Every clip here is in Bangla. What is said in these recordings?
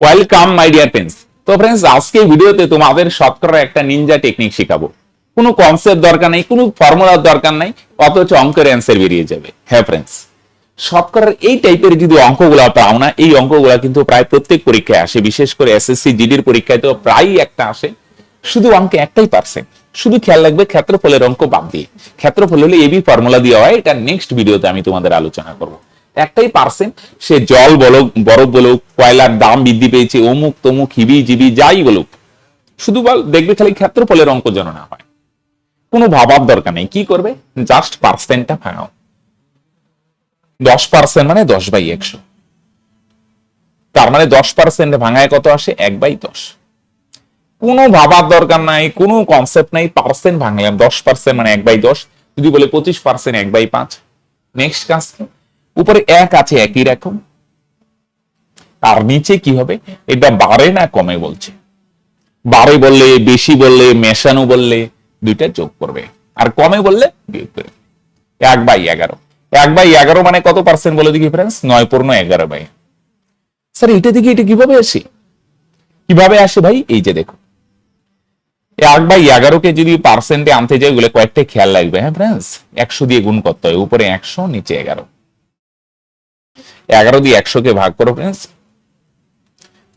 ওয়েলকাম মাই ডিয়ার ফ্রেন্ডস তো ফ্রেন্ডস আজকে ভিডিওতে তোমাদের শতকরা একটা নিনজা টেকনিক শেখাবো। কোনো কনসেপ্ট দরকার নেই, কোনো ফর্মুলার দরকার নাই, অথচ অঙ্কের অ্যান্সার বেরিয়ে যাবে। হ্যাঁ ফ্রেন্ডস শতকরার এই টাইপের যদি অঙ্কগুলো পাও না, এই অঙ্কগুলো কিন্তু প্রায় প্রত্যেক পরীক্ষায় আসে, বিশেষ করে এসএসসি জিডির পরীক্ষায় তো প্রায় একটা আসে। শুধু অঙ্কে একটাই পার্সেন্ট। শুধু খেয়াল রাখবে, ক্ষেত্রফলের অঙ্ক বাদ দিয়ে। ক্ষেত্রফল হলে এবি ফর্মুলা দিয়ে হয়, এটা নেক্সট ভিডিওতে আমি তোমাদের আলোচনা করব। একটাই পার্সেন্ট সে জল বলো, বরফ বলুক কয়লার দাম বৃদ্ধি পেয়েছে, অমুক তমুক হিবি জিবি যাই বলুক। শুধু বল, দেখবে খালি ক্ষেত্রফলের অঙ্ক যেন না হয়। কোনো ভাবার দরকার নেই। কি করবে? জাস্ট পার্সেন্টটা ভাঙাও। দশ পার্সেন্ট মানে দশ বাই একশো। তার মানে দশ পার্সেন্ট ভাঙায় কত আসে? এক বাই দশ। কোনো ভাবার দরকার নাই, কোনো কনসেপ্ট নাই পার্সেন্ট ভাঙলাম। দশ পার্সেন্ট মানে এক বাই দশ। যদি বলে পঁচিশ পার্সেন্ট এক বাই পাঁচ। নেক্সট কাজ কি? উপরে এক আছে, একই রকম। তার নিচে কি হবে? এটা বাড়ে না কমে বলছে? বাড়ে বললে, বেশি বললে, মেশানো বললে দুইটা যোগ করবে। আর কমে বললে বিয়োগ করবে এক বাই এগারো। এক বাই এগারো মানে কত পার্সেন্ট বলে দেখি ফ্রেন্ডস নয় পূর্ণ এগারো বাই। স্যার এটা দেখি এটা কীভাবে আসে? কীভাবে আসে ভাই? এই যে দেখো। এক বাই এগারোকে যদি পার্সেন্টে আনতে যাই, ওগুলো কয়েকটা খেয়াল লাগবে হ্যাঁ ফ্রেন্ডস একশো দিয়ে গুণ করতে হয়। উপরে একশো, নিচে এগারো। এগারো দিয়ে একশো কে ভাগ করো ফ্রেন্ডস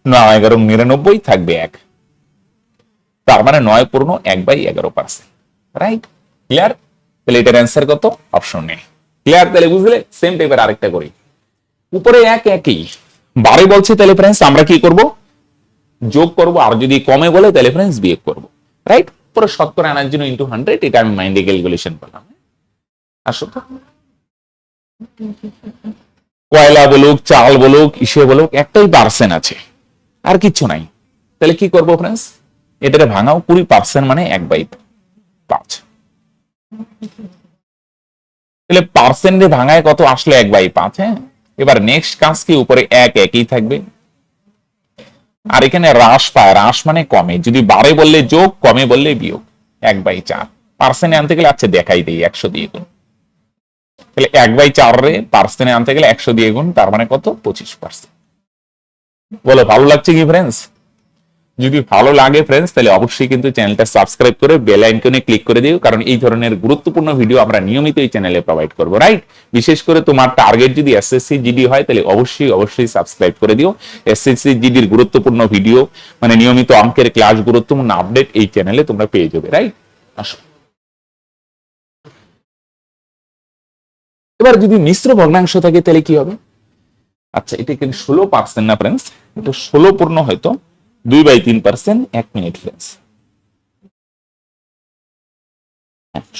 নয় এগারো নিরানব্বই থাকবে এক। তার মানে নয় পূর্ণ এক বাই এগারো পার্সেন্ট রাইট ক্লিয়ার তাহলে এটার অ্যান্সার কত? অপশন নেই ক্লিয়ার তাহলে বুঝলে? সেম টাইপের আরেকটা করি। উপরে এক একই। বারে বলছে, তাহলে ফ্রেন্ডস আমরা কি করব? যোগ করব, আর যদি কমে বলে, তাহলে ফ্রেন্ডস বিয়োগ করব। রাইট পুরো শতকরা আনার জন্য ইন্টু হান্ড্রেড এটা আমি মাইন্ডে ক্যালকুলেশন করলাম। আসো তো। কয়লা বলুক, চাল বলুক, ইসে বলুক, একটাই পার্সেন্ট আছে। আর কিচ্ছু নাই। তাহলে কি করব ফ্রেন্ডস এটারে ভাঙাও, কুড়ি পার্সেন্ট মানে এক বাই পাঁচ। তাহলে পার্সেন্টে ভাঙায় কত আসলে এক বাই পাঁচ হ্যাঁ? এবার নেক্সট কাজ কি? উপরে এক একই থাকবে। আর এখানে হ্রাস পায়। হ্রাস মানে কমে। যদি বারে বললে যোগ, কমে বললে বিয়োগ। এক বাই চার। পার্সেন্টে আনতে গেলে আচ্ছা দেখাই দেই, একশো দিয়ে গুণ। তাহলে এক বাই চার পার্সেন্টে আনতে গেলে একশো দিয়ে গুণ, তার মানে কত? পঁচিশ পার্সেন্ট বলো, ভালো লাগছে কি ফ্রেন্ডস যদি ভালো লাগে ফ্রেন্ডস তাহলে অবশ্যই কিন্তু চ্যানেলটা সাবস্ক্রাইব করে বেল আইকনে ক্লিক করে দিও, কারণ এই ধরনের গুরুত্বপূর্ণ ভিডিও আমরা নিয়মিত এই চ্যানেলে প্রোভাইড করব রাইট বিশেষ করে তোমার টার্গেট যদি এসএসসি জিডি হয়, তাহলে অবশ্যই অবশ্যই সাবস্ক্রাইব করে দিও। এসএসসি জিডির গুরুত্বপূর্ণ ভিডিও মানে নিয়মিত অঙ্কের ক্লাস গুরুত্বপূর্ণ আপডেট এই চ্যানেলে তোমরা পেয়ে যাবে রাইট আসো। এবার যদি মিশ্র ভগ্নাংশ থাকে, তাহলে কি হবে? আচ্ছা এটা কিন্তু ষোলো পার্সেন্ট না ফ্রেন্ডস এটা ষোলো পূর্ণ হয়তো দুই বাই তিন পার্সেন্ট এক মিনিট ফ্রেন্ডস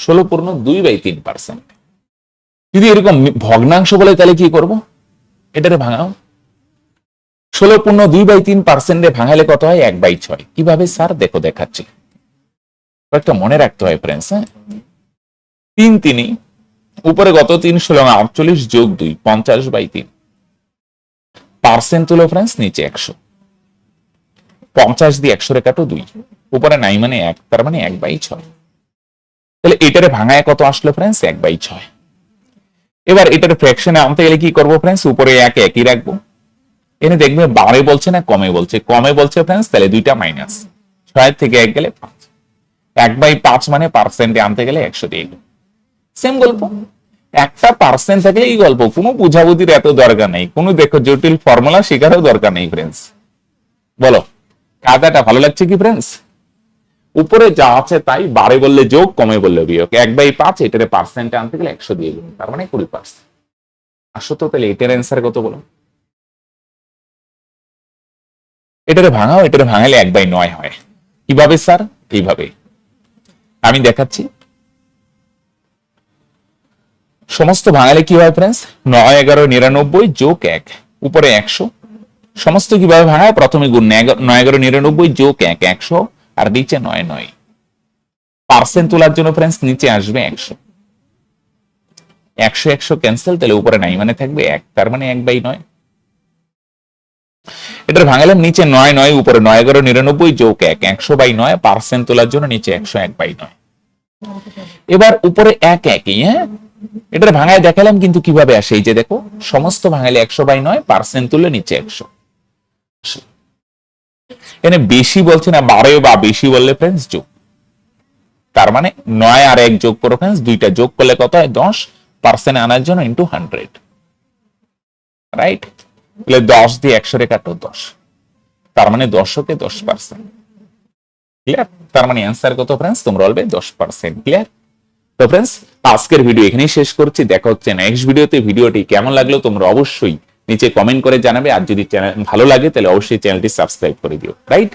ষোলো পূর্ণ দুই বাই তিন পার্সেন্ট যদি এরকম ভগ্নাংশ বলে, তাহলে কি করব? এটারে ভাঙাও। ষোলো পূর্ণ দুই বাই তিন পার্সেন্টে ভাঙালে কত হয়? এক বাই ছয়। কীভাবে স্যার দেখো, দেখাচ্ছি। একটা মনে রাখতে হয় ফ্রেন্ডস হ্যাঁ? তিন তিনি উপরে গত তিন, ষোলো আটচল্লিশ যোগ দুই, পঞ্চাশ বাই তিন। পার্সেন্ট তুলো ফ্রেন্ডস, নিচে একশো। পঞ্চাশ দিয়ে একশো রেখাটো দুই। উপরে নাই মানে এক, তার মানে এক বাই ছয়। তাহলে এটারে ভাঙায় কত আসলো ফ্রেন্ডস? এক বাই ছয়। এবার এটার ফ্র্যাকশনে আনতে গেলে কি করব ফ্রেন্ডস? উপরে এক, একই রাখব। এনে দেখবে বারে বলছে না, কমে বলছে। কমে বলছে ফ্রেন্ডস, তাহলে দুইটা মাইনাস। ছয়ের থেকে এক গেলে পাঁচ। এক বাই পাঁচ মানে পার্সেন্টে আনতে গেলে একশো দিয়ে সেম গল্প? একটা পার্সেন্ট থাকলে এই গল্প, কোনো বুঝাবুঝির এত দরকার নেই। কোনো দেখো, জটিল ফর্মুলা শেখারও দরকার নেই ফ্রেন্ডস বলো কাদাটা ভালো লাগছে কি ফ্রেন্ডস উপরে যা আছে তাই, বারে বললে যোগ, কমে বললে বিয়োগ। এক বাই পাঁচ এটারে পার্সেন্টে আনতে গেলে একশো দিয়ে গুণ, তার মানে কুড়ি পার্সেন্ট আসো তো তাহলে এটার অ্যান্সার কত বলো? এটারে ভাঙাও, এটারে ভাঙালে এক বাই নয় হয়। কীভাবে স্যার এইভাবে। আমি দেখাচ্ছি। সমস্ত ভাঙালে কি হয় ফ্রেন্ডস নয়, এগারো, নিরানব্বই, যোগ এক। উপরে একশো। সমস্ত কীভাবে ভাঙায় প্রথমে গুণ নয়, এগারো নিরানব্বই, যোগ এক, একশো। আর নিচে নয় নয়। পার্সেন্ট তোলার জন্য ফ্রেন্ডস নিচে আসবে একশো। একশো একশো ক্যান্সেল তাহলে উপরে নাই মানে থাকবে এক। তার মানে এক বাই নয়। এটার ভাঙালাম, নিচে নয় নয়, উপরে নয়, এগারো, নিরানব্বই, যোগ এক, একশো বাই নয় পার্সেন্ট তোলার জন্য নিচে একশো এক বাই নয়। এবার উপরে এক, একই হ্যাঁ? এটার ভাঙায় দেখালাম কিন্তু কীভাবে আসে? এই যে দেখো, সমস্ত ভাঙালে একশো বাই নয় পার্সেন্ট তুলে নিচে একশো। এখানে বেশি বলছে না বারো বা বেশি বললে ফ্রেন্ডস যোগ। তার মানে নয় আর এক যোগ করো ফ্রেন্ডস দুইটা যোগ করলে কত হয়? দশ। পার্সেন্ট আনার জন্য ইন্টু হান্ড্রেড রাইট তাহলে দশ দিয়ে একশো রে কাটো দশ। তার মানে দশকে দশ পার্সেন্ট ক্লিয়ার তার মানে অ্যান্সার কত ফ্রেন্ডস তোমরা বলবে দশ পার্সেন্ট ক্লিয়ার তো ফ্রেন্ডস আজকের ভিডিও এখানেই শেষ করছি। দেখা হচ্ছে নেক্সট ভিডিওতে ভিডিওটি কেমন লাগল তোমরা অবশ্যই নিচে কমেন্ট করে জানাবে। আর যদি চ্যানেল ভালো লাগে, তাহলে অবশ্যই চ্যানেলটি সাবস্ক্রাইব করে দিও। রাইট